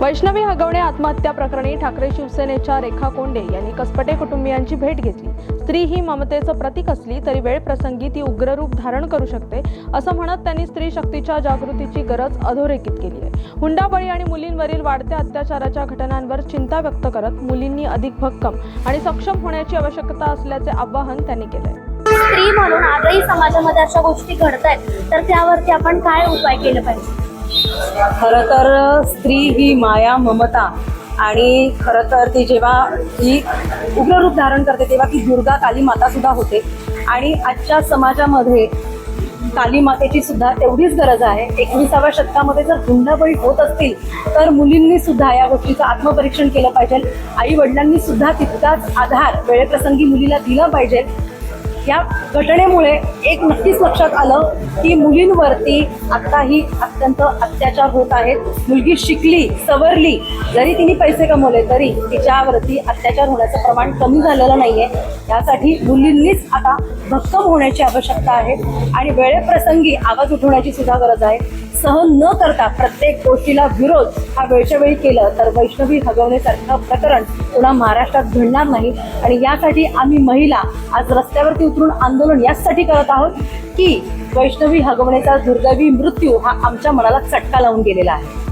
वैष्णवी हगवणे आत्महत्या प्रकरणी ठाकरे शिवसेनेच्या रेखा कोंडे यांनी कसपटे कुटुंबियांची भेट घेतली. स्त्री ही ममतेचं प्रतीक असली तरी वेळ प्रसंगी ती उग्ररूप धारण करू शकते असं म्हणत त्यांनी स्त्री शक्तीच्या जागृतीची गरज अधोरेखित केली आहे. हुंडाबळी आणि मुलींवरील वाढत्या अत्याचाराच्या घटनांवर चिंता व्यक्त करत मुलींनी अधिक भक्कम आणि सक्षम होण्याची आवश्यकता असल्याचे आवाहन त्यांनी केलंय. स्त्री म्हणून आजही समाजामध्ये अशा गोष्टी घडत आहेत तर त्यावरती आपण काय उपाय केले पाहिजे? खरं तर स्त्री ही माया ममता. आणि खरं तर ती जेव्हा ही उग्र रूप धारण करते तेव्हा ती दुर्गा काली माता सुद्धा होते. आणि आजच्या समाजामध्ये काली मातेची सुद्धा तेवढीच गरज आहे. एकविसाव्या शतकामध्ये जर हुंडाबळी होत असतील तर मुलींनी सुद्धा या गोष्टीचं आत्मपरीक्षण केलं पाहिजे. आई वडिलांनी सुद्धा तितकाच आधार वेळेप्रसंगी मुलीला दिला पाहिजे. या घटनेमुळे एक नक्कीच लक्षात आलं की मुलींवरती आत्ताही अत्यंत अत्याचार होत आहेत. मुलगी शिकली सवरली जरी तिने पैसे कमवले तरी तिच्यावरती अत्याचार होण्याचं प्रमाण कमी झालेलं नाहीये. त्यासाठी मुलींनीच आता भक्कम होण्याची आवश्यकता आहे आणि वेळेप्रसंगी आवाज उठवण्याची सुद्धा गरज आहे. सहन न करता प्रत्येक गोष्टीला विरोध हा वेळच्या वेळी केलं तर वैष्णवी हगवण्यासारखं प्रकरण पुन्हा महाराष्ट्रात घडणार नाही. आणि यासाठी आम्ही महिला आज रस्त्यावरती उतरून आंदोलन यासाठी करत आहोत की वैष्णवी हगवण्याचा दुर्दैवी मृत्यू हा आमच्या मनाला चटका लावून गेलेला आहे.